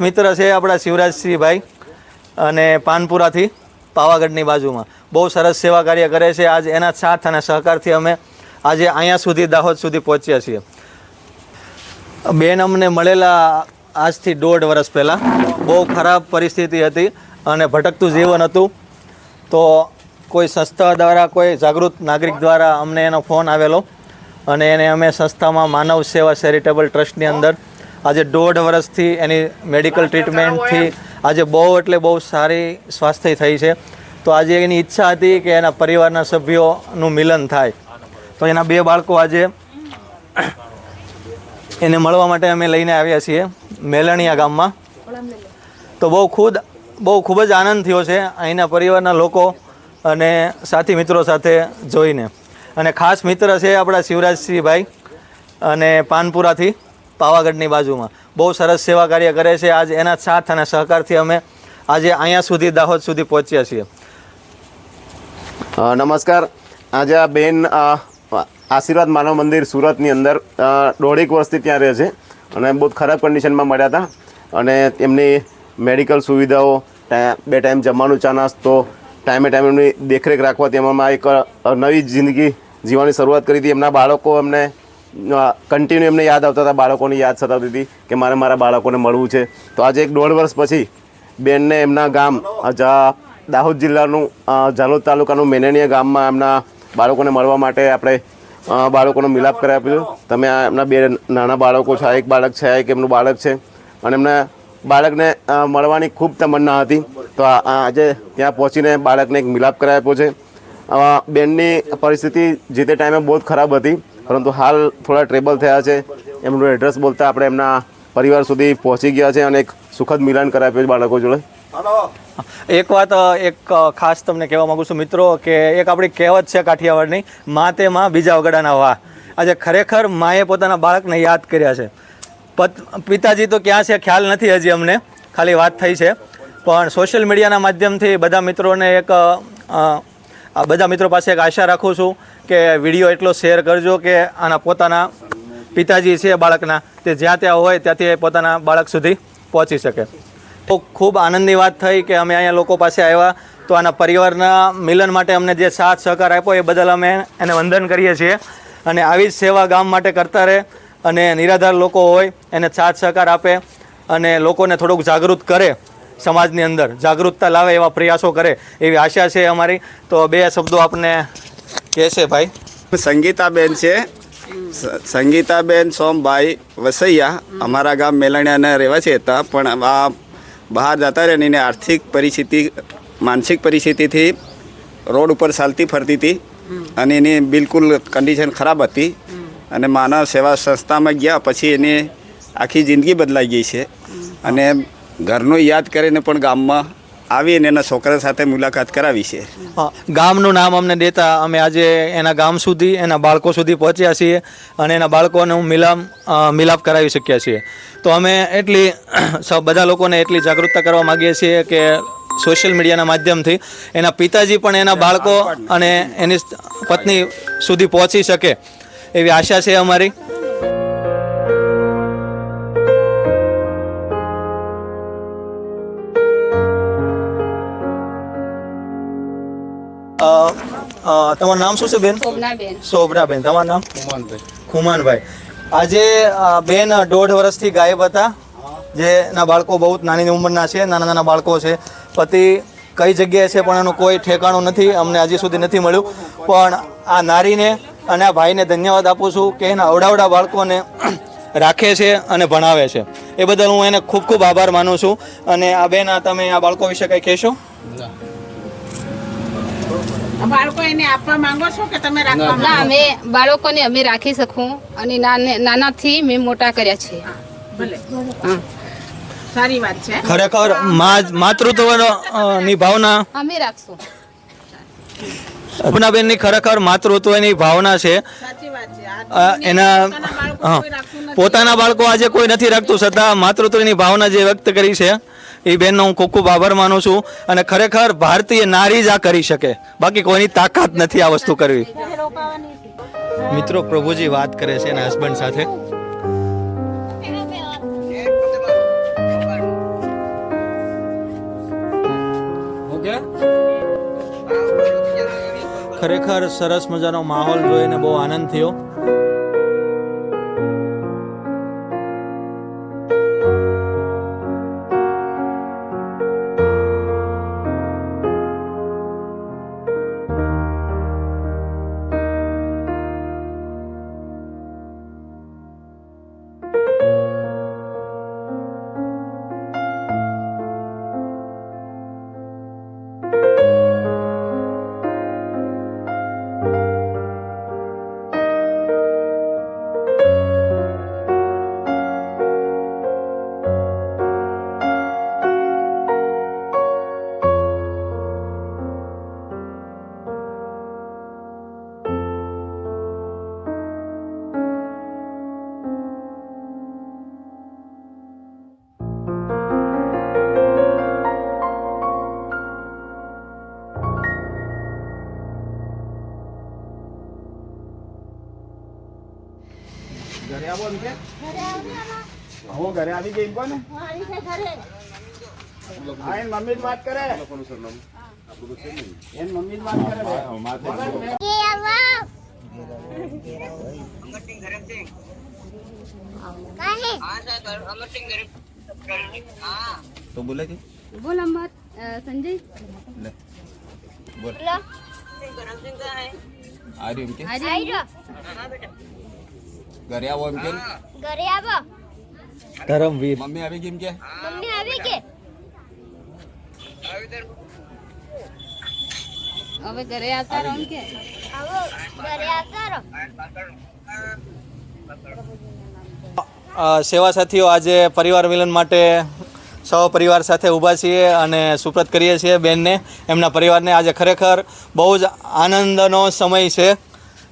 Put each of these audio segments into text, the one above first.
મિત્ર છે આપણા શિવરાજસિંહભાઈ અને પાનપુરાથી પાવાગઢની બાજુમાં. બહુ સરસ સેવા કાર્ય કરે છે. આજ એના સાથ અને સહકારથી અમે આજે અહીંયા સુધી, દાહોદ સુધી પહોંચ્યા છીએ. બેન અમને મળેલા આજથી દોઢ વર્ષ પહેલાં. બહુ ખરાબ પરિસ્થિતિ હતી અને ભટકતું જીવન હતું. તો કોઈ સંસ્થા દ્વારા, કોઈ જાગૃત નાગરિક દ્વારા અમને એનો ફોન આવેલો. અને એને અમે સંસ્થામાં માનવ સેવા ચેરિટેબલ ટ્રસ્ટની અંદર આજે દોઢ વર્ષથી એની મેડિકલ ટ્રીટમેન્ટથી આજે બહુ એટલે બહુ સારી સ્વાસ્થ્ય થઈ છે. તો આજે એની ઈચ્છા હતી કે એના પરિવારના સભ્યોનું મિલન થાય. તો એના બે બાળકો આજે એને મળવા માટે અમે લઈને આવ્યા છીએ મેલણિયા ગામમાં. તો બહુ ખુદ બહુ ખૂબ જ આનંદ થયો છે અહીંના પરિવારના લોકો અને સાથી મિત્રો સાથે જોઈને. અને ખાસ મિત્ર છે આપણા શિવરાજસિંહભાઈ અને પાનપુરાથી પાવાગઢની બાજુમાં. બહુ સરસ સેવા કાર્ય કરે છે. આજ એના સાથ અને સહકારથી અમે આજે અહીંયા સુધી, દાહોદ સુધી પહોંચ્યા છીએ. નમસ્કાર. આજે આ બેન આશીર્વાદ માનવ મંદિર સુરતની અંદર દોઢેક વર્ષથી ત્યાં રહે છે અને બહુ ખરાબ કન્ડિશનમાં મળ્યા હતા. અને તેમની મેડિકલ સુવિધાઓ બે ટાઈમ જમવાનું, ચા નાસ્તો ટાઈમે ટાઈમે એમની દેખરેખ રાખવા તેમાં એક નવી જિંદગી જીવવાની શરૂઆત કરી હતી. એમના બાળકો એમને કન્ટિન્યુ એમને યાદ આવતા હતા, બાળકોની યાદ સતાવતી હતી કે મારે મારા બાળકોને મળવું છે. તો આજે એક દોઢ વર્ષ પછી બેનને એમના ગામ દાહોદ જિલ્લાનું ઝાલોદ તાલુકાનું મેનેણીયા ગામમાં એમના બાળકોને મળવા માટે આપણે બાળકોનો મિલાપ કરાવી આપ્યો તમે આ એમના બે નાના બાળકો છે એક બાળક છે એક એમનું બાળક છે. અને એમના બાળકને મળવાની ખૂબ તમન્ના હતી. તો આજે ત્યાં પહોંચીને બાળકને એક મિલાપ કરાવી આપ્યો છે. બેનની પરિસ્થિતિ જે તે ટાઈમે બહુ જ ખરાબ હતી પરંતુ હાલ થોડા ટ્રેબલ થયા છે. એમનું એડ્રેસ બોલતા આપણે એમના પરિવાર સુધી પહોંચી ગયા છે અને એક સુખદ મિલન કરાવ્યું છે બાળકો જોડે. એક વાત એક ખાસ તમને કહેવા માગું છું મિત્રો કે એક આપણી કહેવત છે કાઠિયાવાડની મા તે માં બીજા વગડાના વાહ આજે ખરેખર માએ પોતાના બાળકને યાદ કર્યા છે. પિતાજી તો ક્યાં છે ખ્યાલ નથી હજી અમને, ખાલી વાત થઈ છે. પણ સોશિયલ મીડિયાના માધ્યમથી બધા મિત્રોને એક બધા મિત્રો પાસે એક આશા રાખું છું કે વીડિયો એટલો શેર કરજો કે આના પોતાના પિતાજી છે બાળકના, તે જ્યાં ત્યાં હોય ત્યાંથી એ પોતાના બાળક સુધી પહોંચી શકે. તો ખૂબ આનંદની વાત થઈ કે અમે અહીંયા લોકો પાસે આવ્યા, તો આના પરિવારના મિલન માટે અમને જે સાથ સહકાર આપ્યો એ બદલ અમે એને વંદન કરીએ છીએ. અને આવી જ સેવા ગામ માટે કરતા રહે. અને નિરાધાર લોકો હોય એને સાથ સહકાર આપે અને લોકોને થોડુંક જાગૃત કરે સમાજની અંદર. જાગૃતતા લાવે એવા પ્રયાસો કરે એવી આશા છે અમારી. તો બે શબ્દો આપને કહેશે ભાઈ. સંગીતાબેન છે. સંગીતાબેન સોમભાઈ વસૈયા અમારા ગામ મેલણિયાના રહેવાસી હતા. પણ આ બહાર જતા રહે એને આર્થિક પરિસ્થિતિ માનસિક પરિસ્થિતિથી રોડ ઉપર ચાલતી ફરતી હતી. અને એની બિલકુલ કન્ડિશન ખરાબ હતી. અને માનવ સેવા સંસ્થામાં ગયા પછી એની આખી જિંદગી બદલાઈ ગઈ છે. અને ઘરનું યાદ કરીને પણ ગામમાં આવી અને એના છોકરા સાથે મુલાકાત કરાવી છે. ગામનું નામ અમને દેતા અમે આજે એના ગામ સુધી એના બાળકો સુધી પહોંચ્યા છીએ અને એના બાળકોને મિલાપ મિલામ મિલાપ કરાવી શક્યા છીએ. તો અમે એટલી સ- બધા લોકોને એટલી જાગૃતતા કરવા માગીએ છીએ કે સોશિયલ મીડિયાના માધ્યમથી એના પિતાજી પણ એના બાળકો અને એની પત્ની સુધી પહોંચી શકે. એવી આશા છે અમારી. તમારું નામ શું છે બેન? શોભનાબેન. તમારું નામ? ખુમાનભાઈ. આજે બેન દોઢ વર્ષથી ગાયબ હતા. જે ના બાળકો બહુ જ નાની ઉંમરના છે નાના નાના બાળકો છે. પતિ કઈ જગ્યાએ છે પણ એનું કોઈ ઠેકાણું નથી. અમને હજી સુધી નથી મળ્યું. પણ આ નારીને અને આ ભાઈને ધન્યવાદ આપું છું કે એના અવડાવડા બાળકોને રાખે છે અને ભણાવે છે. એ બદલ હું એને ખૂબ ખૂબ આભાર માનું છું. અને આ બેન આ તમે આ બાળકો વિશે કંઈ કહેશો? બાળકો એને આપવા માંગો છો કે તમે રાખવા ના અમે બાળકોને અમે રાખી શકું અને નાને નાનાથી મેં મોટા કર્યા છે. ભલે. હા સારી વાત છે. ખરેખર માતૃત્વ માતૃત્વનો ની ભાવના અમે રાખશું. શોભનાબેનની ખરેખર માતૃત્વની ભાવના છે. સાચી વાત છે. આ અ, એના પોતાના બાળકો. પોતાના આજે કોઈ નથી રાખતું છતાં માતૃત્વની ભાવના જે વ્યક્ત કરી છે એ બેનનો હું ખૂબ ખૂબ આભાર માનું છું અને ખરેખર ભારતીય નારી જ આ કરી શકે. બાકી કોઈની તાકાત નથી આ વસ્તુ કરવી. મિત્રો પ્રભુજી વાત કરે છે એના હસબન્ડ સાથે. ખરેખર સરસ મજાનો માહોલ જોઈને બહુ આનંદ થયો. ઘરે આવો એમ કે હું ઘરે આવી ગઈ કોને? હા એન મમ્મી જ વાત કરે. એન મમ્મી જ વાત કરે તો બોલે કે બોલ અંબર સંજય બોલ આ રહ્યું એમ કે ઘરે આવો એમ કે ઘરે આવો ધરમવીર મમ્મી આવી ગઈ એમ કે મમ્મી આવી કે હવે ઘરે આવતા રહો કે આવો ઘરે આવતા રહો અ, સેવા સાથીઓ આજે પરિવાર મિલન માટે સૌ પરિવાર સાથે ઊભા છીએ અને સુપ્રત કરીએ છીએ બેનને. એમના પરિવારને આજે ખરેખર બહુ જ આનંદનો સમય છે.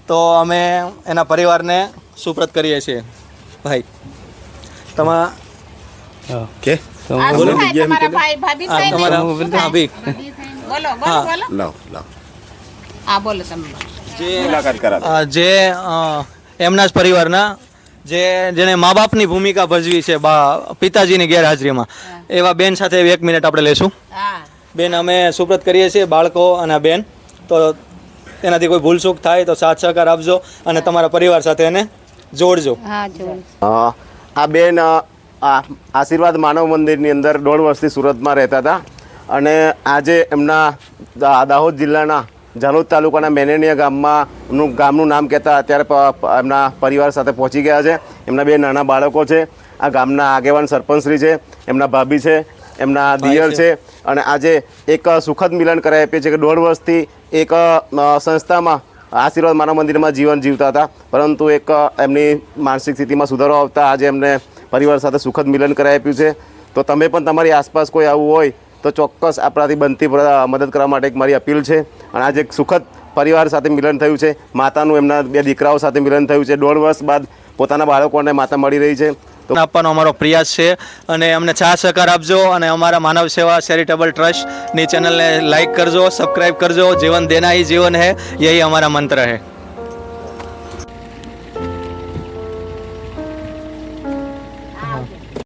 તો અમે એના પરિવારને સુપ્રત કરીએ છીએ. ભાઈ તમા કે? આ તમારા ભાઈ ભાભી આ થાય ને? તમારા હા ભી બોલો બોલો બોલો. લાવ લાવ. હા બોલો તમે. મુલાકાત કરા અ, જે એમના જ પરિવારના જે જેણે મા બાપની ભૂમિકા ભજવી છે બા પિતાજીની ગેરહાજરીમાં. એવા બેન સાથે એક મિનિટ આપણે લેશું. બેન અમે સુપ્રત કરીએ છીએ બાળકો અને બેન. તો તેનાથી કોઈ ભૂલચૂક થાય તો સાથ સહકાર આપજો અને તમારા પરિવાર સાથે એને જોડજો. હા જો અ, આ બેન આ આશીર્વાદ માનવ મંદિરની અંદર દોઢ વર્ષથી સુરતમાં રહેતા હતા. અને આજે એમના દાહોદ જિલ્લાના ઝાલોદ તાલુકાના મેનેનિયા ગામમાં ગામનું નામ કહેતા અત્યારે એમના પરિવાર સાથે પહોંચી ગયા છે. એમના બે નાના બાળકો છે. આ ગામના આગેવાન સરપંચશ્રી છે એમના ભાભી છે એમના દિયર છે. અને આજે એક સુખદ મિલન કરાવી આપીએ છીએ કે દોઢ વર્ષથી એક સંસ્થામાં આશીર્વાદ માનવ મંદિરમાં જીવન જીવતા હતા. પરંતુ એક એમની માનસિક સ્થિતિમાં સુધારો આવતા આજે એમને પરિવાર સાથે સુખદ મિલન કરાવી આપ્યું છે. તો તમે પણ તમારી આસપાસ કોઈ આવું હોય તો ચોક્કસ આપણાથી બનતી મદદ કરવા માટે એક મારી અપીલ છે. અને આજે એક સુખદ પરિવાર સાથે મિલન થયું છે. માતાનું એમના બે દીકરાઓ સાથે મિલન થયું છે. દોઢ વર્ષ બાદ પોતાના બાળકોને માતા મળી રહી છે. તો આપવાનો અમારો પ્રયાસ છે. અને અમને ચા સહકાર આપજો અને અમારા માનવ સેવા ચેરિટેબલ ટ્રસ્ટની ચેનલને લાઇક કરજો, સબસ્ક્રાઇબ કરજો. જીવન દેના જીવન હૈ. યહી અમારા મંત્ર હૈ.